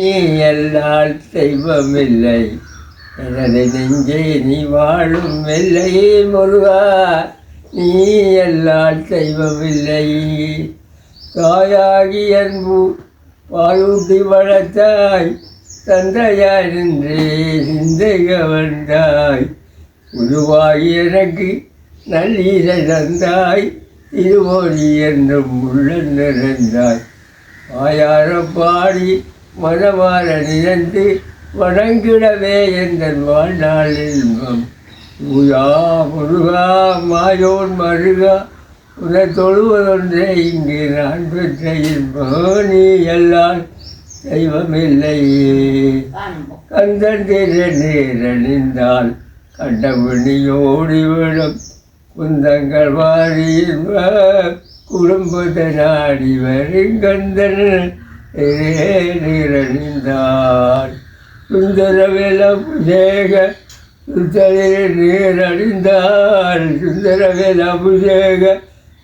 நீ எல்லால் செய்வமில்லை எனது நெஞ்சே நீ வாழும் இல்லை முருகா. நீ எல்லால் செய்வமில்லை தாயாகி அன்பு பாலூட்டி வளர்த்தாய். தந்தையார் நின்றே சிந்தை கவர்ந்தாய். குருவாகி எனக்கு நல்லீரை தந்தாய். திருவோடி என்றும் உள்ள நிறைந்தாய். ஆயார பாடி மதவார நினைந்து வணங்கிடவே எங்கள் வாழ்நாளில் உயா முருகா மாயோன் மருகா உன தொழுவதொன்றே இங்கு நான் பெற்ற இன்பம். எல்லாம் தெய்வமில்லையே. கந்தன் திரு நேரணிந்தால் கண்டபடியோடி விடும் குந்தங்கள் வாரி குடும்பத்தை நாடி வருங்கந்தன் நீரணிந்தார் சுந்தரவேல அபிஷேக சுத்தலில் நீரணிந்தார். சுந்தரவேல அபிஷேக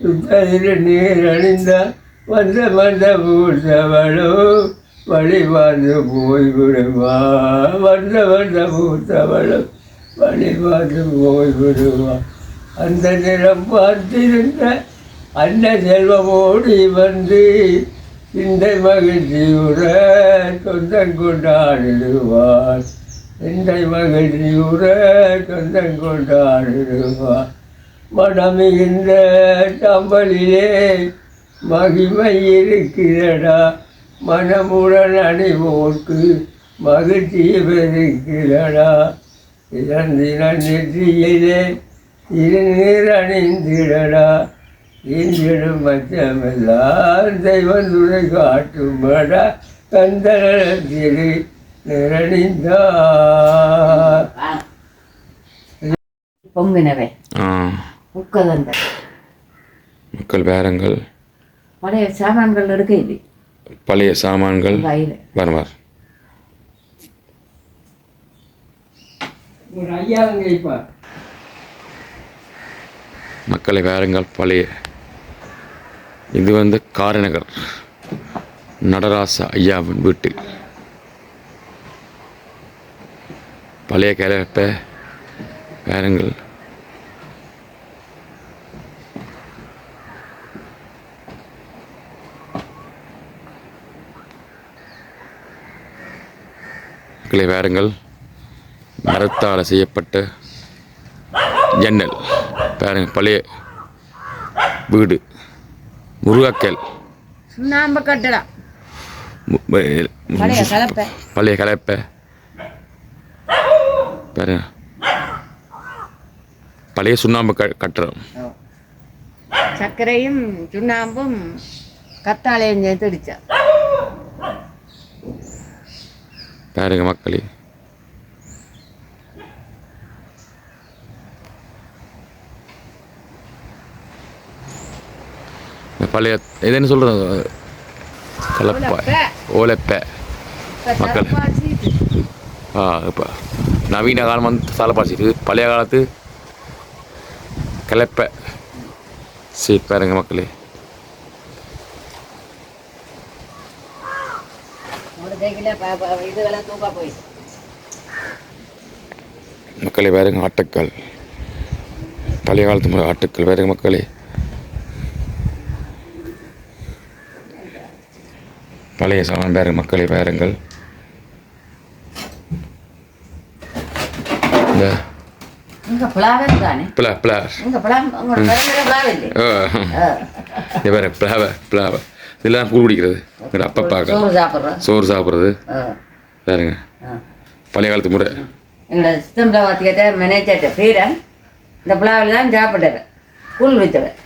சுத்தலில் நீரணிந்தார். வந்த மந்த பூத்தவளோ வழிபார்ந்து போய் விடுவா வந்த வந்த பூத்தவளோ வழிபார்ந்து போய் விடுவா அந்த நிறம் பார்த்திருந்த அன்ன செல்வமோடி வந்து இந்த மகிழ்ச்சியுற சொந்தம் கொண்டாடிடுவார். இந்த மகிழ்ச்சியுற சொந்தம் கொண்டாடிடுவார். மனமிகின்ற தம்பலிலே மகிமை இருக்கிறடா. மனமுடன் அணிவோர்க்கு மகிழ்ச்சி பெருக்கிறடா. இறந்தின நெற்றியிலே இருநீர் அணிந்திடடா. இன்றிடும் மச்சமெல்லாம் தெய்வம் துணை காட்டுமடா கந்தரத்திரு நிரணிந்தார். பொங்கினவை. ஆ, முக்கதந்த மக்கள் பேரங்கள் பழைய சாமான்கள் எடுக்க இல்லை பழைய சாமான்கள். வயல. வருவார் மக்களை வேறுங்கள் பழைய இது வந்து காரநகர் நடராச ஐயாவின் வீட்டு. பழைய கிளப்ப வேறுங்கள் கிளை வேறுங்கள் மரத்தால் செய்யப்பட்ட ஜன்னல் பாருங்கள் பழைய வீடு. முருகாக்கல். சுண்ணாம்பு மு- பழைய கலப்பை. பழைய கலப்பை. பழைய சுண்ணாம்பு க கட்டுறோம். சர்க்கரையும் சுண்ணாம்பும் கத்தாழையும் சேர்த்து அடிச்சா. பாருங்க மக்களே. இந்த பழைய எதுன்னு சொல்கிறது கலப்பா. ஓலைப்பை. மக்கள். ஆ இப்போ நவீன காலம் வந்து தலைப்பாசி பழைய காலத்து கலப்பை. சரி பாருங்க மக்களே. மக்களே வேறுங்க ஆட்டுக்கள். பழைய காலத்து முறை ஆட்டுக்கள். வேறுங்க மக்களே பழைய சாமான் வேறு மக்களே வேறுங்கள் இந்த இங்க பிளாவர் தானே பிளா பிளா இங்க பிளாவ் உங்களோட பிறந்த பிளாவ் இல்லை ஆ. இது வேறு பிளாவ பிளாவ இதெல்லாம் கூழ் குடிக்கிறது. அப்பா பார்க்க சோறு சாப்பிட்றது. ஆ. பழைய காலத்து முறை. எங்களோட சிஸ்டம் பிளாவத்திக்கிட்ட மேனேஜர்கிட்ட பேரன் இந்த பிளாவில் தான் சாப்பிட்டவன் கூழ் வித்தவன்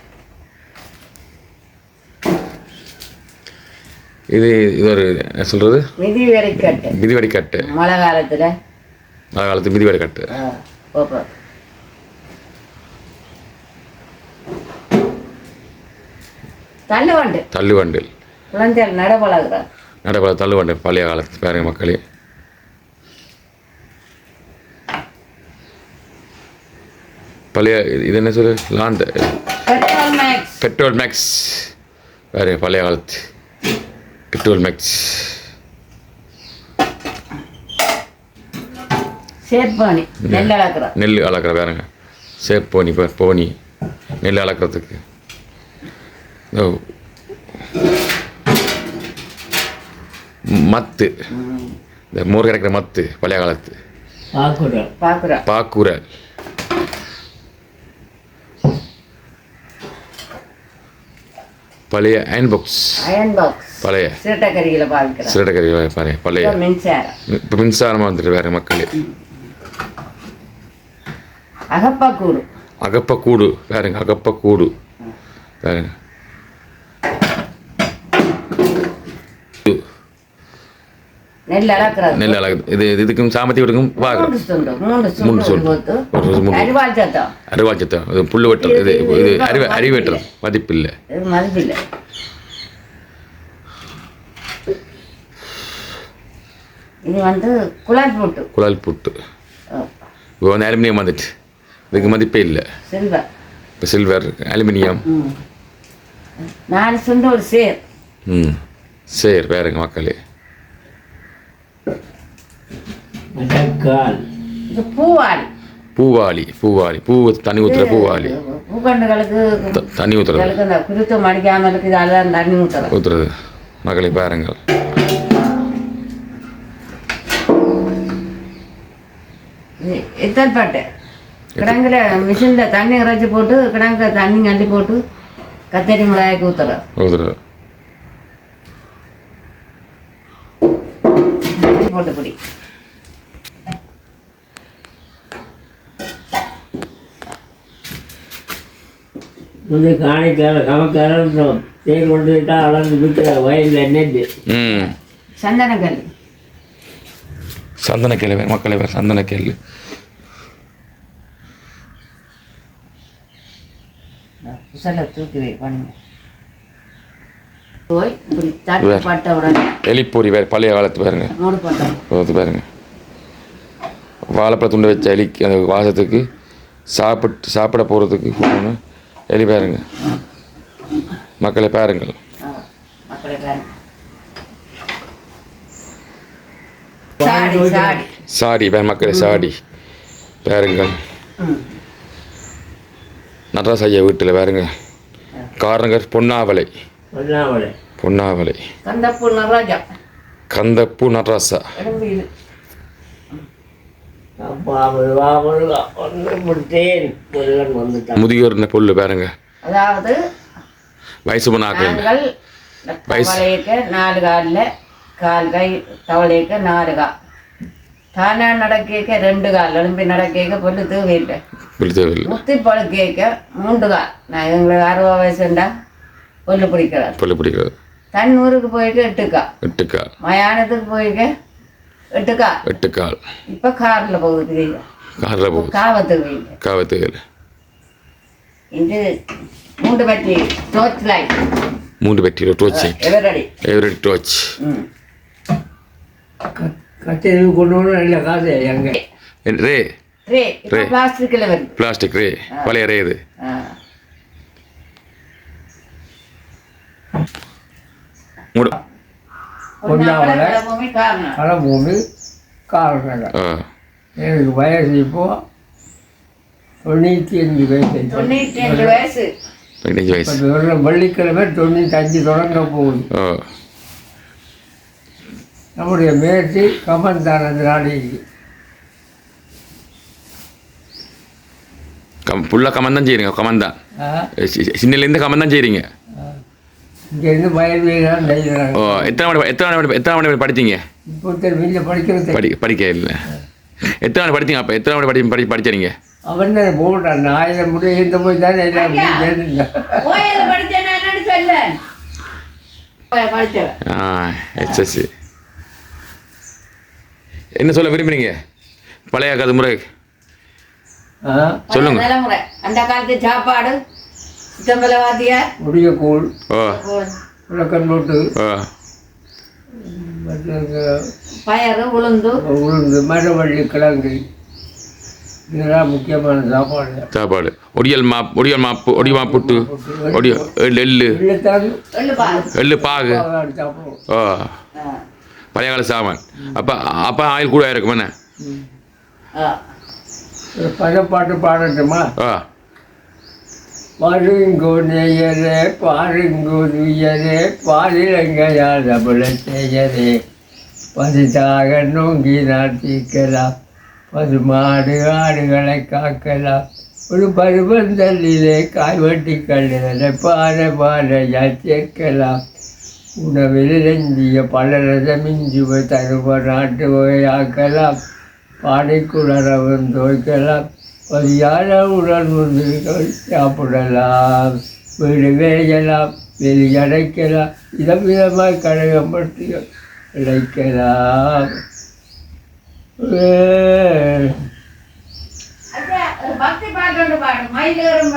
இது இது ஒரு என்ன சொல்கிறது மிதி வரைக்கட்டு மிதிவடி கட்டு மழை காலத்தில்? மழை காலத்து மிதிவடி கட்டு போப்போம் தள்ளுவண்டு. தள்ளுவண்டில். குழந்தைகள் நடப்பழகுறான் நடைபெற தள்ளுவண்டி பழைய காலத்து பாருங்க மக்களே. பழைய இது- என்ன சொல்லு லாண்டு. Petromax. Petromax. வேறு பழைய காலத்து. டுவெல் மேக்ஸ் நெல் அளக்கிற நெல் அளக்கிற பாருங்க. போனி நெல் அளக்கிறதுக்கு. மத்து. இந்த மோர் கிடைக்கிற மத்து பழைய காலத்து. பாக்குரல் பாக்குரல் பழைய அயன் பாக்ஸ் அயன் பாக்ஸ் பழைய சிரட்டக்கரிகளை பார்க்கிறோம் சிரட்டக்கறி பழைய. பழைய மின்சாரம். இப்போ மின்சாரமாக வந்துட்டு வேறு மக்கள். அகப்பாக்கூடு. அகப்பக்கூடு. வேறுங்க அகப்பக்கூடு. வேறுங்க நெல் அளக்குறது. நெல் அழகு இது இது- இதுக்கும் சாமத்தி வீட்டுக்கும் பார்க்குறோம் மூன்று. அரிவாள் சத்தம். இது புல்லு வெட்டல் இது இது அறிவு அறிவேற்றம் மதிப்பில்லை. மதிப்பில்லை. இது வந்து குழாய் போட்டு. குழல் புட்டு. இப்போ வந்து அலுமினியம் வந்துட்டு இதுக்கு மதிப்பே இல்லை. சில்வர். இப்போ சில்வர் அலுமினியம். நாலு சுண்டு ஒரு சேர். ம். சரி வேறுங்க மக்களே. மட்டக்கால் இது பூவாளி பூவாளி பூவாளி பூ தண்ணி ஊற்றுற பூவாளி பூக்கண்டுகளுக்கு தண்ணி ஊற்றுறது இதுகளுக்கு அந்த குருத்தம் அடிக்காமல் இருக்குது அதெல்லாம் தண்ணி ஊற்றுறது ஊற்றுறது மகளே பாருங்கள். எத்தல் பாட்டு? கிடங்குல மிஷினில் தண்ணி இறைச்சி போட்டு கிடங்குல தண்ணி அள்ளி போட்டு கத்தரி மிளகாய்க்கு ஊற்றுறோம் ஊற்றுறது போட்டு குடி. வந்து காணிக்கார சமக்காரன் தேர் கொண்டு விட்டா அளந்து விற்கிற வயலில் நெஞ்சு ம். சந்தனக்கல். சந்தனக்கேள் வேறு மக்களே வேறு சந்தனக்கேள் புசலை தூக்கி வை பண்ணுங்க போய் இப்படி தட்டு பட்ட உடனே. எலிப்பொறி வேறு பழைய காலத்து பாருங்க. பாருங்க. வாழைப்பழ துண்டை வச்ச எலிக்கு அந்த வாசத்துக்கு சாப்பிட்டு சாப்பிட போகிறதுக்கு போகணும் எலி பாருங்க. மக்களை பாருங்கள். வே மக்களை சாடி. பாருங்கள். ம் நடராச ஐயா வீட்டில் பாருங்க. காரணங்க பொன்னாவலை. பொன்னாவலை. கந்தப்பூ நடராஜா. கந்தப்பூ நடராசா எலும்பு இது அப்பா முருகா முருகா ஒன்று முடித்தேன் முருகன் வந்துட்டான் முதியோர் பொல்லு பாருங்க. அதாவது வயசு நாங்கள் வயசு. தவளையக்க நாலு காலில் கால் கை தவளையக்க நாலு கால். தானா நடக்க ரெண்டு கால் எலும்பி நடக்க பொல்லு தேவையில்லை. முத்தி பழுக்க மூன்று கால். நான் எங்களுக்கு அறுபது வயசுண்டா பொல்லு பிடிக்கிறார். பொல்லு பிடிக்கிறது தன்னூருக்கு போய்க்க எட்டுக்கா எட்டுக்கால் மயானத்துக்கு போய்க்க எட்டுக்கா எட்டுக்கால் இப்போ காரில் போகுது காரில் போகுது காவத்துக்கு வைங்க காவத்துகள் இது மூன்று பற்றி டோர்ச் லைட் மூன்று பெட்டியில் டோர்ச் எவரடி எவரி டோர்ச் கச்சேரி கொண்டு வந்து நல்ல காசு எங்க ரே ரே. பிளாஸ்டிக்கில் வருது பிளாஸ்டிக் ரே பழைய ரே இது மூடு ஒன்றாமலை. ஒன்றாவது பூமி காரணம் எனக்கு வயசு இப்போ தொண்ணூற்றி அஞ்சு வயசு. தொண்ணூற்றி அஞ்சு வயசு. பதினஞ்சு வயசு வெள்ளிக்கிழமை தொண்ணூத்தஞ்சு தொடங்க போகுது. நம்முடைய முயற்சி கமன் தான் அந்த நாளைக்கு கம் ஃபுல்லாக கமன் தான் செய்கிறீங்க கமன் தான் ஆ, சி- சின்னலேருந்து கமன் தான் செய்கிறீங்க இங்கேருந்து வயல்வெளிதான் நெய்கிறாங்க. ஓ எத்தனை மணி எத்தனை மணி எத்தனை மணி படித்தீங்க? இப்போ திரும்பியில் படிக்கிறது படி படிக்க இல்லை. எத்தனை மணி படித்தீங்க அப்போ? எத்தனை மணி படி படி படிச்சீங்க அவன் தான் போட்டான் போய் தானே எல்லாம் என்னன்னு சொல்ல. படிச்சவன் ஆ எஸ்எஸ்சி என்ன சொல்ல விரும்புறீங்க? பழைய கதை முறை. ஆ? சொல்லுங்க. அந்த காலத்து சாப்பாடு போட்டு ஓ மற்ற பயறு உளுந்து. உளுந்து மரவள்ளி கிழங்கு. இதெல்லாம் முக்கியமான சாப்பாடு. சாப்பாடு. ஒடியல் மாப் ஒடியல் மாப்பு ஒடி மாப்புட்டு ஒடிய எள்ளு எள்ளு பாகு. ஓ ஆ. பழைய கால சாமான். அப்போ அப்போ ஆயில் கூட இருக்கும் என்ன? பதப்பாட்டு பாடட்டுமா? ஆ. மருங்கோ நெய்யரே பாலிலங்கையார் துயரே பாலிலங்கையால் தமிழ செய்யரே பசிதாக நோங்கி நாட்டிக்கலாம் பசுமாடு ஆடுகளை காக்கலாம். ஒரு பருவந்தல்லிலே காய்வட்டி கல்லிலே பானை பானையால் சேர்க்கலாம். உணவில் இறங்கிய பலரசமிஞ்சுவ தருவ நாட்டு வகையாக்கலாம். பாடைக்குளரவும் துவைக்கலாம் பதியார உடல் வந்து சாப்பிடலாம். வீடு வேயலாம் வெளி அடைக்கலாம். இதம் விதமாக கழகப்பட்டு இழைக்கலாம் அச்சா, பக்தி பாட்டு பாடு. மயிலேறும்